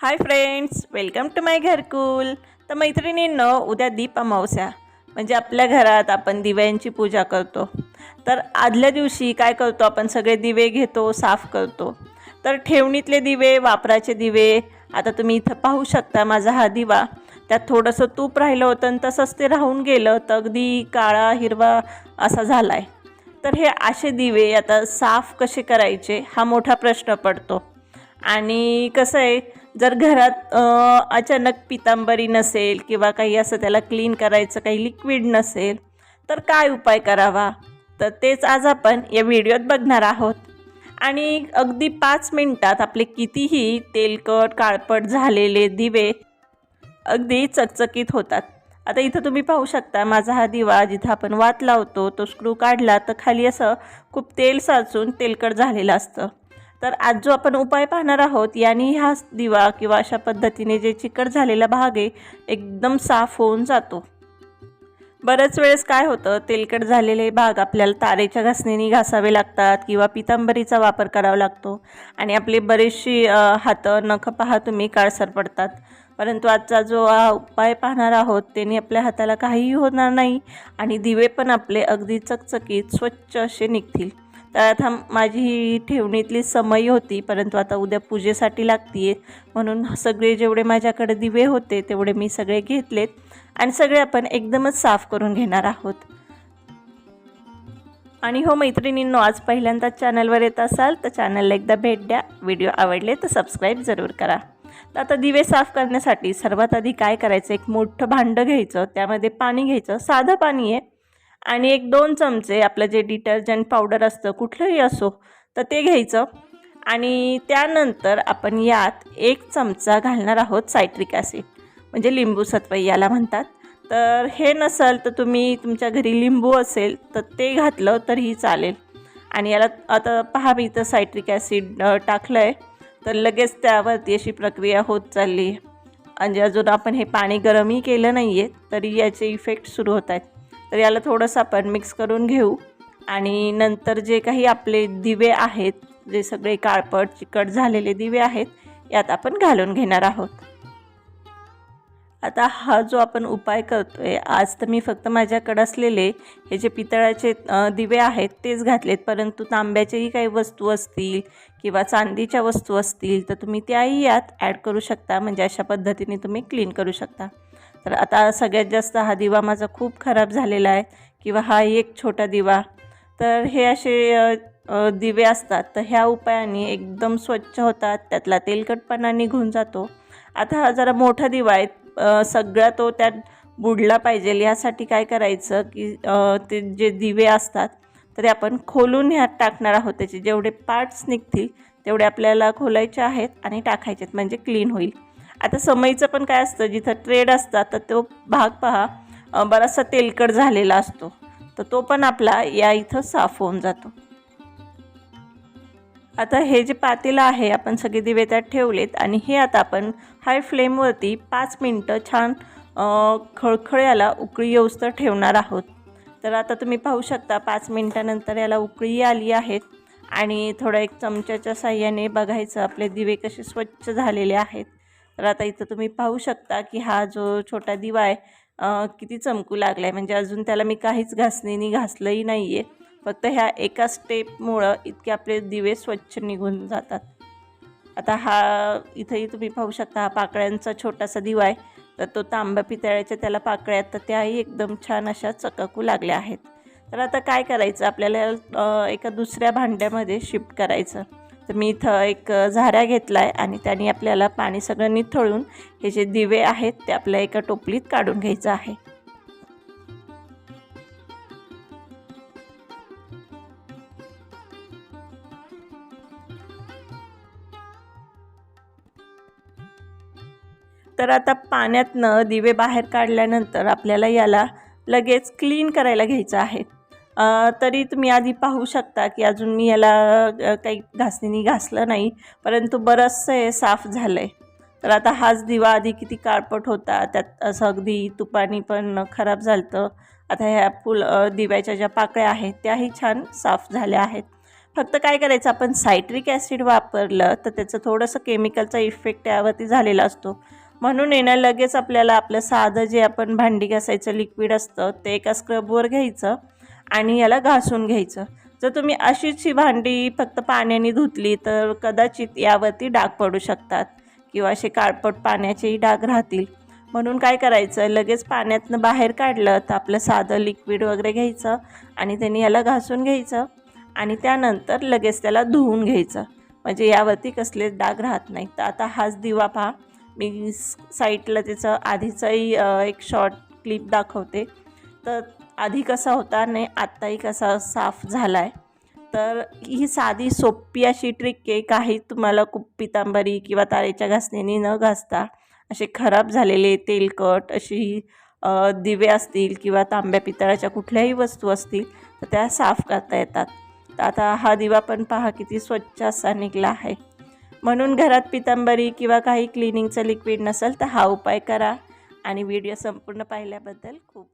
Hi friends welcome to my Gharkul तर मैत्रिणींनो उद्या दीप अमावस्या. म्हणजे आपल्या घरात आपण दिव्यांची पूजा करतो. तर आदल्या दिवशी काय करतो आपण? सगळे दिवे घेतो साफ करतो. तर ठेवणीतले दिवे वापराचे दिवे आता तुम्ही इथं पाहू शकता माझा हा दिवा. त्यात थोडंसं तूप राहिलं होतं आणि तसंच ते राहून गेलं. तर अगदी काळा हिरवा असा झाला आहे तर हे असे दिवे आता साफ कसे करायचे? हा मोठा प्रश्न पडतो. आणि कसं आहे? जर घरात अचानक पितांबरी नसेल किंवा काही असं त्याला क्लीन करायचं काही लिक्विड नसेल तर काय उपाय करावा? तर तेच आज आपण या व्हिडिओत बघणार आहोत. आणि अगदी पाच मिनटात आपले कितीही तेलकट काळपट झालेले दिवे अगदी चकचकीत होतात. आता इथं तुम्ही पाहू शकता माझा हा दिवा जिथं आपण वात लावतो तो स्क्रू काढला तर खाली असं खूप तेल साचून तेलकट झालेलं असतं. तर आज जो आपण उपाय पाहणार आहोत याने हा दिवा किंवा अशा पद्धतीने जे चिकट झालेला भाग आहे एकदम साफ होऊन जातो. बऱ्याच वेळेस काय होतं तेलकट झालेले भाग आपल्याला तारेच्या घासणीने घासावे लागतात किंवा पितांबरीचा वापर करावा लागतो आणि आपली बरीचशी हातं नखं पहा तुम्ही काळसर पडतात. परंतु आजचा जो उपाय पाहणार आहोत त्याने आपल्या हाताला काहीही होणार नाही आणि दिवे पण आपले अगदी चकचकीत स्वच्छ असे निघतील. आता माझी ही ठेवणीतली समयी होती परंतु आता उद्या पूजेसाठी लागते म्हणून सगळे जेवढे माझ्याकडे दिवे होते तेवढे मी सगळे घेतलेत आणि सगळे आपण एकदमच साफ करून घेणार आहोत. आणि हो मैत्रिणींनो आज पहिल्यांदाच चॅनलवर येत असाल तर चॅनलला एकदा भेट द्या. व्हिडिओ आवडले तर सबस्क्राईब जरूर करा. तर आता दिवे साफ करण्यासाठी सर्वात आधी काय करायचं? एक मोठं भांडं घ्यायचं त्यामध्ये पाणी घ्यायचं. साधं पाणी आहे. आणि एक दोन चमचे आपलं जे डिटर्जंट पावडर असतं कुठलंही असो तर ते घ्यायचं. आणि त्यानंतर आपण यात एक चमचा घालणार आहोत सायट्रिक ॲसिड म्हणजे लिंबू सत्व याला म्हणतात. तर हे नसेल तर तुम्ही तुमच्या घरी लिंबू असेल तर ते घातलं तरीही चालेल. आणि याला आता पहा मी इथं सायट्रिक ॲसिड टाकलं आहे तर लगेच त्यावरती अशी प्रक्रिया होत चालली आहे. म्हणजे अजून आपण हे पाणी गरमही केलं नाही आहे तरी याचे इफेक्ट सुरू होत आहेत. तर याला थोडंसं आपण मिक्स करून घेऊ. आणि नंतर जे काही आपले दिवे आहेत जे सगळे काळपट चिकट झालेले दिवे आहेत यात आपण घालून घेणार आहोत. आता हा जो आपण उपाय करतो आहे आज तर मी फक्त माझ्याकडं असलेले हे जे पितळाचे दिवे आहेत तेच घातलेत. परंतु तांब्याच्याही काही वस्तू असतील किंवा चांदीच्या वस्तू असतील तर तुम्ही त्याही यात ॲड करू शकता. म्हणजे अशा पद्धतीने तुम्ही क्लीन करू शकता. तर आता सगळ्यात जास्त हा दिवा माझा खूप खराब झालेला आहे किंवा हा एक छोटा दिवा. तर हे असे दिवे असतात. तर ह्या उपायाने एकदम स्वच्छ होतात त्यातला तेलकटपणा निघून जातो. आता हा जरा मोठा दिवा आहे. सगळा तो त्यात बुडला पाहिजे. यासाठी काय करायचं की ते जे दिवे असतात तर ते आपण खोलून ह्यात टाकणार आहोत. त्याचे जेवढे पार्ट्स निघतील तेवढे आपल्याला खोलायचे आहेत आणि टाकायचे आहेत म्हणजे क्लीन होईल. आता समईचं पण काय असतं जिथं ट्रेड असतात तर तो भाग पहा बराचसा तेलकट झालेला असतो. तर तो पण आपला या इथं साफ होऊन जातो. आता हे जे पातेलं आहे आपण सगळे दिवे त्यात ठेवलेत आणि हे आता आपण हाय फ्लेमवरती पाच मिनटं छान खळखळ्याला उकळी येऊस्तर ठेवणार आहोत. तर आता तुम्ही पाहू शकता पाच मिनटानंतर याला उकळी आली आहेत आणि थोडं एक चमच्याच्या साह्याने बघायचं आपले दिवे कसे स्वच्छ झालेले आहेत. तर आता इथं तुम्ही पाहू शकता की हा जो छोटा दिवा आहे किती चमकू लागला आहे म्हणजे अजून त्याला मी काहीच घासणीने घासलंही नाही आहे फक्त ह्या एका स्टेपमुळं इतके आपले दिवे स्वच्छ निघून जातात. आता हा इथंही तुम्ही पाहू शकता हा पाकळ्यांचा छोटासा दिवा आहे. तर तो तांब्या पितळ्याच्या त्याला पाकळ्या तर त्याही एकदम छान अशा चकाकू लागल्या आहेत. तर आता काय करायचं? आपल्याला एका दुसऱ्या भांड्यामध्ये शिफ्ट करायचं. तर मी इथं एक झाऱ्या घेतला आहे आणि त्याने आपल्याला पाणी सगळं निथळून हे जे दिवे आहेत ते आपल्या एका टोपलीत काढून घ्यायचं आहे. तर आता पाण्यातनं दिवे बाहेर काढल्यानंतर आपल्याला याला लगेच क्लीन करायला घ्यायचं आहे. तरी तुम्ही आधी पाहू शकता की अजून मी याला काही घासणीने घासलं नाही परंतु बरंचसं हे साफ झालं आहे तर आता हाच दिवा आधी किती काळपट होता त्यात असं अगदी तुपानी पण खराब झालं आता ह्या फुल दिव्याच्या ज्या पाकळ्या आहेत त्याही छान साफ झाल्या आहेत. फक्त काय करायचं आपण सायट्रिक ॲसिड वापरलं तर त्याचं थोडंसं केमिकलचा इफेक्ट त्यावरती झालेला असतो. म्हणून येणं लगेच आपल्याला आपलं साधं जे आपण भांडी घासायचं लिक्विड असतं ते एका स्क्रबवर घ्यायचं. आणि याला घासून घ्यायचं. जर तुम्ही अशीच ही भांडी फक्त पाण्याने धुतली तर कदाचित यावरती डाग पडू शकतात किंवा असे काळपट पाण्याचेही डाग राहतील. म्हणून काय करायचं लगेच पाण्यातनं बाहेर काढलं तर आपलं साधं लिक्विड वगैरे घ्यायचं आणि त्यांनी याला घासून घ्यायचं आणि त्यानंतर लगेच त्याला धुवून घ्यायचं. म्हणजे यावरती कसलेच डाग राहत नाही तर आता हाच दिवा पहा. मी साईटला त्याचं आधीचाही एक शॉर्ट क्लिप दाखवते. तर आधी कसा होता नाही आत्ताही कसा साफ झाला आहे तर ही साधी सोपी अशी ट्रिक आहे काही तुम्हाला खूप पितांबरी किंवा तारेच्या घासणीने न घासता असे खराब झालेले तेलकट अशी दिवे असतील किंवा तांब्या पितळाच्या कुठल्याही वस्तू असतील तर त्या साफ करता येतात. तर आता हा दिवा पण पहा किती स्वच्छ असा निघला आहे. म्हणून घरात पितांबरी किंवा काही क्लिनिंगचं लिक्विड नसेल तर हा उपाय करा. आणि व्हिडिओ संपूर्ण पाहिल्याबद्दल खूप